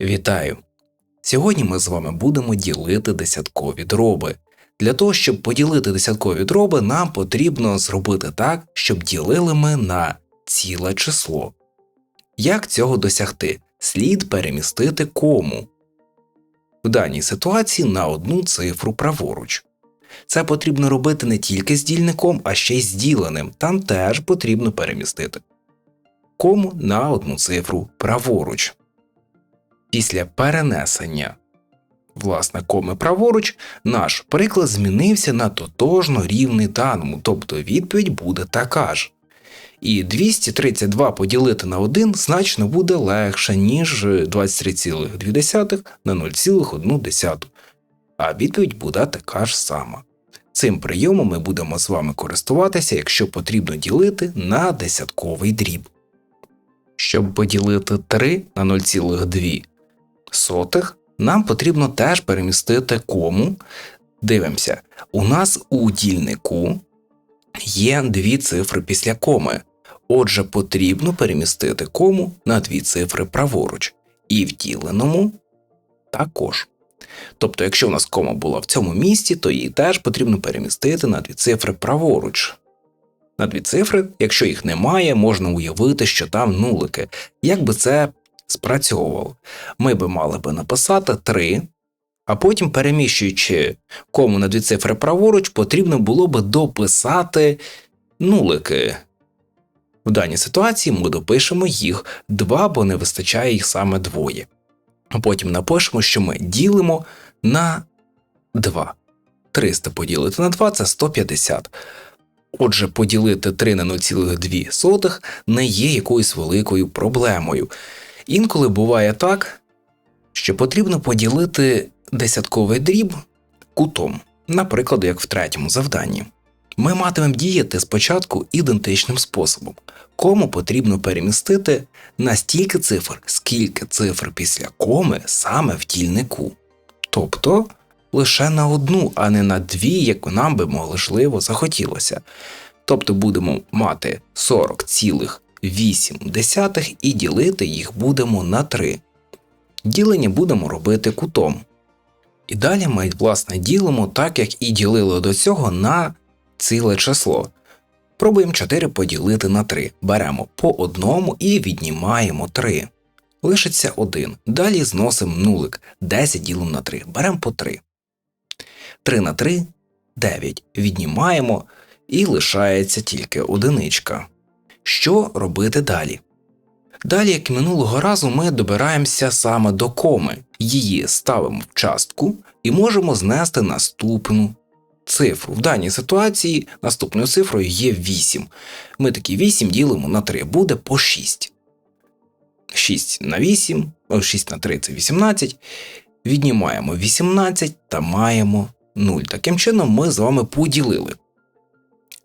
Вітаю! Сьогодні ми з вами будемо ділити десяткові дроби. Для того, щоб поділити десяткові дроби, нам потрібно зробити так, щоб ділили ми на ціле число. Як цього досягти? Слід перемістити кому. В даній ситуації на одну цифру праворуч. Це потрібно робити не тільки з дільником, а ще й з діленим. Там теж потрібно перемістити кому на одну цифру праворуч. Після перенесення власне коми праворуч, наш приклад змінився на тотожно рівний даному, тобто відповідь буде така ж. І 232 поділити на 1 значно буде легше, ніж 23,2 на 0,1. А відповідь буде така ж сама. Цим прийомом ми будемо з вами користуватися, якщо потрібно ділити на десятковий дріб. Щоб поділити 3 на 0,2 сотих, нам потрібно теж перемістити кому. Дивимося, у нас у дільнику є дві цифри після коми. Отже, потрібно перемістити кому на дві цифри праворуч, і в діленому також. Тобто, якщо у нас кома була в цьому місці, то її теж потрібно перемістити на дві цифри праворуч. На дві цифри, якщо їх немає, можна уявити, що там нулики. Як би це спрацьовувало? Ми би мали би написати 3, а потім, переміщуючи кому на дві цифри праворуч, потрібно було би дописати нулики. В даній ситуації ми допишемо їх 2, бо не вистачає їх саме двоє. А потім напишемо, що ми ділимо на 2. 300 поділити на 2 це 150. Отже, поділити 3 на 0,2 не є якоюсь великою проблемою. Інколи буває так, що потрібно поділити десятковий дріб кутом, наприклад, як в третьому завданні. Ми матимемо діяти спочатку ідентичним способом, кому потрібно перемістити на стільки цифр, скільки цифр після коми саме в дільнику. Тобто лише на одну, а не на дві, як нам би можливо захотілося. Тобто будемо мати 40,8 і ділити їх будемо на 3. Ділення будемо робити кутом. І далі ми, власне, ділимо так, як і ділили до цього на ціле число. Пробуємо 4 поділити на 3. Беремо по одному і віднімаємо 3. Лишиться 1. Далі зносимо нулик. 10 ділимо на 3. Беремо по 3. 3 на 3 9. Віднімаємо і лишається тільки одиничка. Що робити далі? Далі, як минулого разу, ми добираємося саме до коми, її ставимо в частку і можемо знести наступну цифру. В даній ситуації наступною цифрою є 8. Ми такі 8 ділимо на 3, буде по 6. 6 на 8, 6 на 3 це 18. Віднімаємо 18 та маємо 0. Таким чином ми з вами поділили.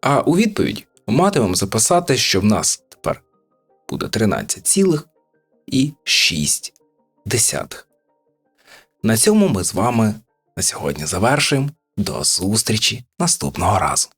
А у відповідь матимемо записати, що в нас тепер буде 13,6. На цьому ми з вами на сьогодні завершуємо. До зустрічі наступного разу.